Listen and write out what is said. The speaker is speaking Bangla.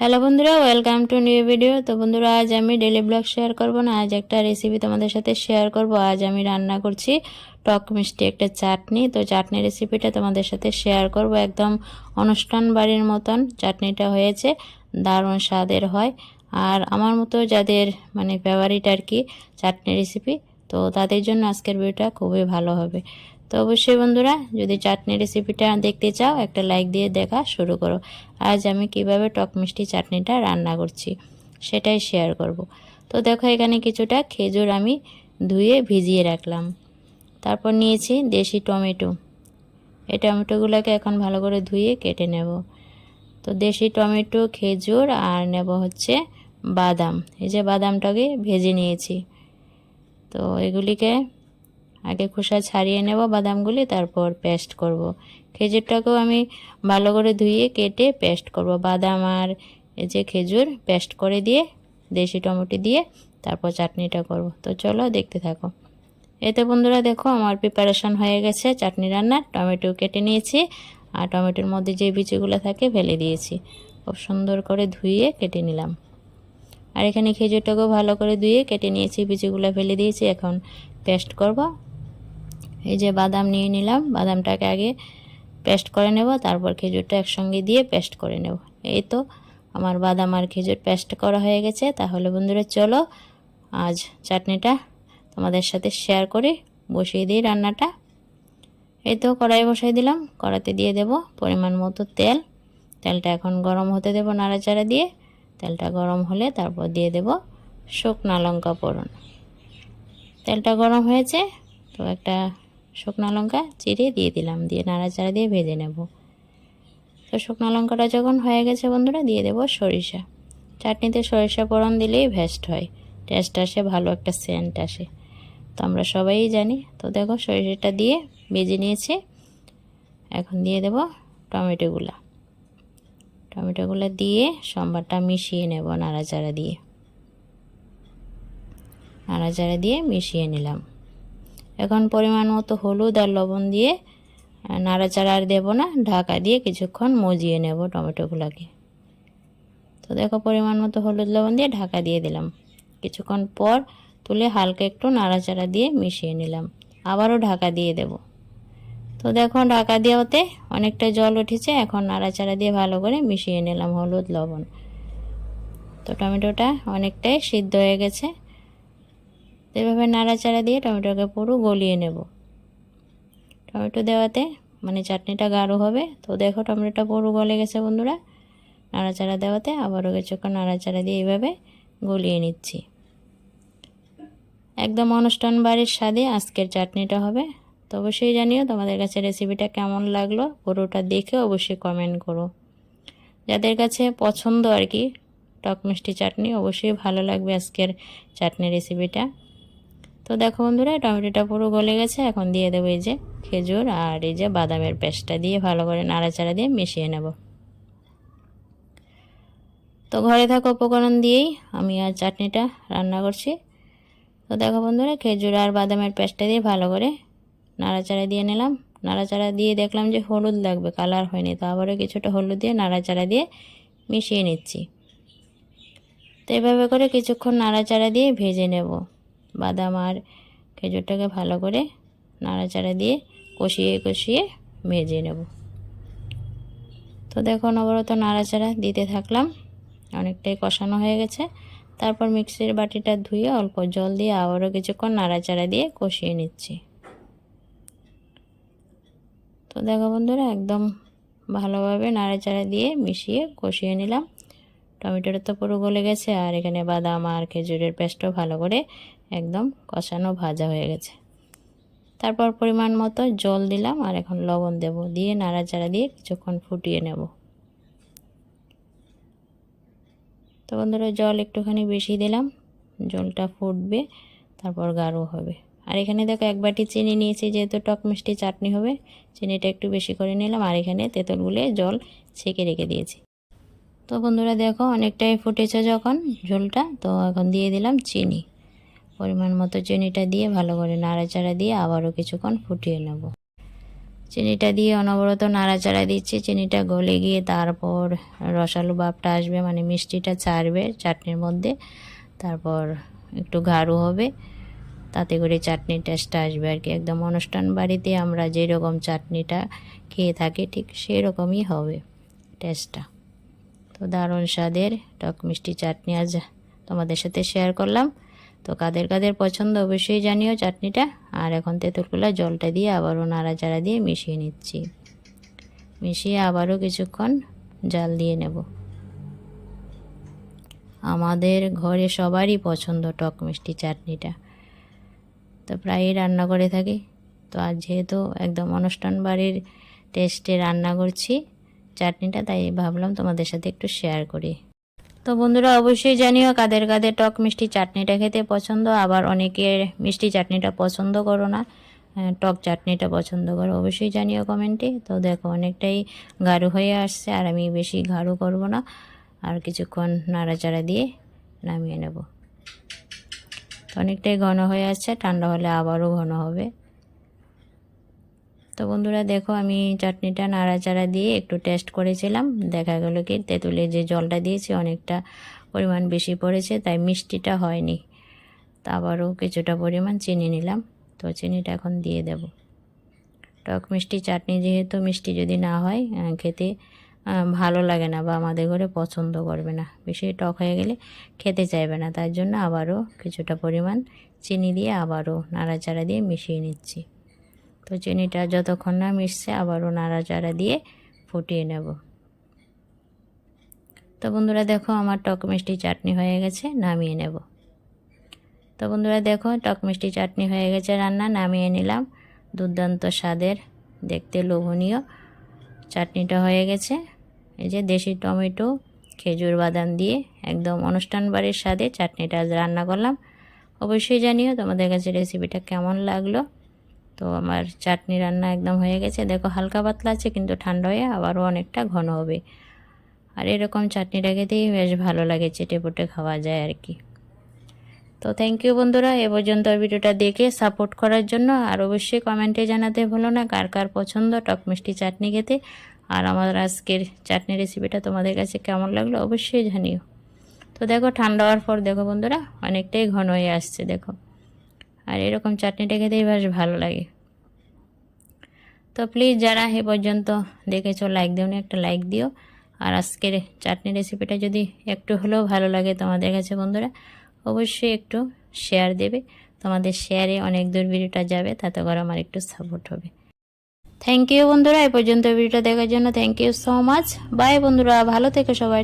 হ্যালো বন্ধুরা ওয়েলকাম টু নিউ ভিডিও তো বন্ধুরা, আজ আমি ডেলি ব্লগ শেয়ার করব না, আজ একটা রেসিপি তোমাদের সাথে শেয়ার করব। আজ আমি রান্না করছি টক মিষ্টি একটা চাটনি। তো চাটনি রেসিপিটা তোমাদের সাথে শেয়ার করব, একদম অনুষ্ঠান বাড়ির মতন। চাটনিটা হয়েছে, দারুণ স্বাদের হয়। আর আমার মতো যাদের মানে ফেভারিট আর কি চাটনি রেসিপি তো তাদের জন্য আজকের ভিডিওটা খুবই ভালো হবে। তো অবশ্যই বন্ধুরা, যদি চাটনি রেসিপিটা দেখতে চাও, একটা লাইক দিয়ে দেখা শুরু করো। আজ আমি কীভাবে টক মিষ্টি চাটনিটা রান্না করছি, সেটাই শেয়ার করব। তো দেখো, এখানে কিছুটা খেজুর আমি ধুয়ে ভিজিয়ে রাখলাম। তারপর নিয়েছি দেশি টমেটো। এই টমেটোগুলোকে এখন ভালো করে ধুয়ে কেটে নেব। তো দেশি টমেটো, খেজুর আর নেব হচ্ছে বাদাম। এই যে বাদামটাকে ভেজে নিয়েছি। তো এগুলিকে আগে খোসা ছাড়িয়ে নেব, বাদামগুলি তারপর পেস্ট করব। খেজুরটাকেও আমি ভালো করে ধুয়ে কেটে পেস্ট করব। বাদাম আর এই যে খেজুর পেস্ট করে দিয়ে, দেশি টমেটো দিয়ে তারপর চাটনিটা করব। তো চলো দেখতে থাকো। এতে বন্ধুরা দেখো, আমার প্রিপারেশন হয়ে গেছে। চাটনি রান্নার টমেটো কেটে নিয়েছি আর টমেটোর মধ্যে যে বিচিগুলো থাকে ফেলে দিয়েছি। খুব সুন্দর করে ধুয়ে কেটে নিলাম। আর এখানে খেজুরটাকেও ভালো করে ধুয়ে কেটে নিয়েছি, বিচিগুলো ফেলে দিয়েছি। এখন পেস্ট করব। এই যে বাদাম নিয়ে নিলাম, বাদামটাকে আগে পেস্ট করে নেব, তারপর খেজুরটা একসঙ্গে দিয়ে পেস্ট করে নেব। এই তো আমার বাদাম আর খেজুর পেস্ট করা হয়ে গেছে। তাহলে বন্ধুরা চলো আজ চাটনিটা তোমাদের সাথে শেয়ার করে বসিয়ে দিই রান্নাটা। এই তো কড়াই বসাই দিলাম কড়াতে দিয়ে দেব পরিমাণ মতো তেল। তেলটা এখন গরম হতে দেব নাড়াচাড়া দিয়ে। তেলটা গরম হলে তারপর দিয়ে দেব শুকনা লঙ্কা ফোড়ন। তেলটা গরম হয়েছে, তো একটা শুকনো লঙ্কা চিড়ে দিয়ে দিলাম, দিয়ে নাড়াচাড়া দিয়ে ভেজে নেব। তো শুকনো লঙ্কাটা যখন হয়ে গেছে বন্ধুরা, দিয়ে দেব সরিষা। চাটনিতে সরিষা ফোড়ন দিলেই ভেস্ট হয় টেস্ট আসে, ভালো একটা সেন্ট আসে। তো আমরা সবাই জানি। তো দেখো সরিষাটা দিয়ে ভেজে নিয়েছি। এখন দিয়ে দেব টমেটোগুলা। টমেটোগুলো দিয়ে সম্বারটা মিশিয়ে নেব নাড়াচাড়া দিয়ে। নাড়াচাড়া দিয়ে মিশিয়ে নিলাম। এখন পরিমাণ মতো হলুদ আর লবণ দিয়ে নাড়াচাড়া আর দেবো না, ঢাকা দিয়ে কিছুক্ষণ মজিয়ে নেব টমেটোগুলোকে। তো দেখো পরিমাণ মতো হলুদ লবণ দিয়ে ঢাকা দিয়ে দিলাম। কিছুক্ষণ পর তুলে হালকা একটু নাড়াচাড়া দিয়ে মিশিয়ে নিলাম। আবারও ঢাকা দিয়ে দেব। তো দেখো ঢাকা দেওয়াতে অনেকটা জল উঠেছে, এখন নাড়াচাড়া দিয়ে ভালো করে মিশিয়ে নিলাম হলুদ লবণ। তো টমেটোটা অনেকটাই সিদ্ধ হয়ে গেছে। এভাবে নাড়াচাড়া দিয়ে টমেটোকে পুরো গলিয়ে নেব। টমেটো দেওয়াতে মানে চাটনিটা গাঢ় হবে। তো দেখো টমেটোটা পুরো গলে গেছে বন্ধুরা। নাড়াচাড়া দেওয়াতে আবারও কিছুক্ষণ নাড়াচাড়া দিয়ে এইভাবে গলিয়ে নিচ্ছি। একদম অনুষ্ঠান বাড়ির স্বাদে আজকের চাটনিটা হবে। তো অবশ্যই জানিও তোমাদের কাছে রেসিপিটা কেমন লাগল, পুরোটা দেখে অবশ্যই কমেন্ট করো। যাদের কাছে পছন্দ আর কি টক মিষ্টি চাটনি, অবশ্যই ভালো লাগবে আজকের চাটনি রেসিপিটা তো দেখো বন্ধুরা, টমেটোটা পুরো গলে গেছে। এখন দিয়ে দেবো এই যে খেজুর আর এই যে বাদামের পেস্টটা দিয়ে ভালো করে নাড়াচাড়া দিয়ে মিশিয়ে নেব। তো ঘরে থাকা উপকরণ দিয়েই আমি আর চাটনিটা রান্না করছি। তো দেখো বন্ধুরা, খেজুর আর বাদামের পেস্টটা দিয়ে ভালো করে নাড়াচাড়া দিয়ে নিলাম। নাড়াচাড়া দিয়ে দেখলাম যে হলুদ লাগবে, কালার হয়নি। তো আবারও কিছুটা হলুদ দিয়ে নাড়াচাড়া দিয়ে মিশিয়ে নিচ্ছি। তো এভাবে করে কিছুক্ষণ নাড়াচাড়া দিয়ে ভেজে নেব। বাদাম আর খেজুরটাকে ভালো করে নাড়াচাড়া দিয়ে কষিয়ে কষিয়ে ভেজে নেব। তো দেখো নবরত নাড়াচাড়া দিতে থাকলাম। অনেকটাই কষানো হয়ে গেছে। তারপর মিক্সির বাটিটা ধুয়ে অল্প জল দিয়ে আবারও কিছুক্ষণ নাড়াচাড়া দিয়ে কষিয়ে নিচ্ছি। তো দেখো বন্ধুরা, একদম ভালোভাবে নাড়াচাড়া দিয়ে মিশিয়ে কষিয়ে নিলাম। টমেটোটা তো পুরো গলে গেছে, আর এখানে বাদাম আর খেজুরের পেস্টও ভালো করে একদম কষানো ভাজা হয়ে গেছে। তারপর পরিমাণ মতো জল দিলাম আর এখন লবণ দেব। দিয়ে নাড়াচাড়া দিয়ে কিছুক্ষণ ফুটিয়ে নেব। তো বন্ধুরা, জল একটুখানি বেশি দিলাম। জলটা ফুটবে, তারপর গাঢ় হবে। আর এখানে দেখো এক বাটি চিনি নিয়েছি, যেহেতু টক মিষ্টি চাটনি হবে, চিনিটা একটু বেশি করে নিলাম। আর এখানে তেঁতুল গুলে জল ছেঁকে রেখে দিয়েছি। তো বন্ধুরা, দেখো অনেকটাই ফুটেছে যখন ঝোলটা। তো এখন দিয়ে দিলাম চিনি। পরিমাণ মতো চিনিটা দিয়ে ভালো করে নাড়াচাড়া দিয়ে আবারও কিছুক্ষণ ফুটিয়ে নেব। চিনিটা দিয়ে অনবরত নাড়াচাড়া দিচ্ছি। চিনিটা গলে গিয়ে তারপর রসালো ভাবটা আসবে মানে মিষ্টিটা ছাড়বে চাটনির মধ্যে। তারপর একটু গাঢ় হবে, তাতে করে চাটনির টেস্টটা আসবে আর কি। একদম অনুষ্ঠান বাড়িতে আমরা যেরকম চাটনিটা খেয়ে থাকি, ঠিক সেরকমই হবে টেস্টটা তো দারুণ স্বাদের টক মিষ্টি চাটনি আজ তোমাদের সাথে শেয়ার করলাম। তো কাদের কাদের পছন্দ অবশ্যই জানিও চাটনিটা। আর এখন তেঁতুলকুলা জলটা দিয়ে আবারও নাড়াচাড়া দিয়ে মিশিয়ে নিচ্ছি। মিশিয়ে আবারও কিছুক্ষণ জাল দিয়ে নেব। আমাদের ঘরে সবারই পছন্দ টক মিষ্টি চাটনিটা। তো প্রায়ই রান্না করে থাকি। তো আজ যেহেতু একদম অনুষ্ঠান বাড়ির টেস্টে রান্না করছি চাটনিটা, তাই ভাবলাম তোমাদের সাথে একটু শেয়ার করি। তো বন্ধুরা, অবশ্যই জানিও কাদের কাদের টক মিষ্টি চাটনিটা খেতে পছন্দ। আবার অনেকের মিষ্টি চাটনিটা পছন্দ করো না টক চাটনিটা পছন্দ করো। অবশ্যই জানিও কমেন্টে। তো দেখো, অনেকটাই গাঢ় হয়ে আসছে, আর আমি বেশি গাঢ় করব না। আর কিছুক্ষণ নাড়াচাড়া দিয়ে নামিয়ে নেব। অনেকটাই ঘন হয়ে আসছে, ঠান্ডা হলে আবারও ঘন হবে। তো বন্ধুরা দেখো, আমি চাটনিটা নাড়াচাড়া দিয়ে একটু টেস্ট করেছিলাম। দেখা গেল কি তেঁতুলে যে জলটা দিয়েছি অনেকটা পরিমাণ বেশি পড়েছে, তাই মিষ্টিটা হয়নি। তা আবারও কিছুটা পরিমাণ চিনি নিলাম। তো চিনিটা এখন দিয়ে দেব। টক মিষ্টি চাটনি যেহেতু মিষ্টি যদি না হয় খেতে ভালো লাগে না বা আমাদের ঘরে পছন্দ করবে না। বেশি টক হয়ে গেলে খেতে চাইবে না। তার জন্য আবারও কিছুটা পরিমাণ চিনি দিয়ে আবারও নাড়াচাড়া দিয়ে মিশিয়ে নিচ্ছি। তো চিনিটা যতক্ষণ না মিশছে আবারও নাড়াচাড়া দিয়ে ফুটিয়ে নেব। তো বন্ধুরা দেখো আমার টক মিষ্টি চাটনি হয়ে গেছে, নামিয়ে নেব। তো বন্ধুরা দেখো টক মিষ্টি চাটনি হয়ে গেছে রান্না, নামিয়ে নিলাম। দুর্দান্ত স্বাদের, দেখতে লোভনীয় চাটনিটা হয়ে গেছে। এই যে দেশি টমেটো, খেজুর বাদাম দিয়ে একদম অনুষ্ঠান বাড়ির স্বাদে চাটনিটা রান্না করলাম। অবশ্যই জানিও তোমাদের কাছে রেসিপিটা কেমন লাগল। তো আমার চাটনি রান্না একদম হয়ে গেছে। দেখো হালকা পাতলা আছে কিন্তু ঠান্ডা হয়ে আবারও অনেকটা ঘন হবে। আর এরকম চাটনিটা খেতেই বেশ ভালো লাগে চেটে পুটে খাওয়া যায় আর কি। তো থ্যাংক ইউ বন্ধুরা, এ পর্যন্ত ভিডিওটা দেখে সাপোর্ট করার জন্য। আর অবশ্যই কমেন্টে জানাতে ভুলো না কার কার পছন্দ টক মিষ্টি চাটনি খেতে। আর আমার আজকের চাটনি রেসিপিটা তোমাদের কাছে কেমন লাগল অবশ্যই জানিও। তো দেখো ঠান্ডা হওয়ার পর দেখো বন্ধুরা, অনেকটাই ঘন হয়ে আসছে, দেখো। আর এরকম চাটনিটা খেতেই বেশ ভালো লাগে। তো প্লিজ যারা এ পর্যন্ত দেখেছ লাইক দিও না একটা লাইক দিও। আর আজকের চাটনি রেসিপিটা যদি একটু হলেও ভালো লাগে তোমাদের কাছে বন্ধুরা, অবশ্যই একটু শেয়ার দেবে। তোমাদের শেয়ারে অনেক দূর ভিডিওটা যাবে, তাতে করে আমার একটু সাপোর্ট হবে। থ্যাংক ইউ বন্ধুরা, এ পর্যন্ত ভিডিওটা দেখার জন্য thank you so much bye বন্ধুরা, ভালো থেকো সবাই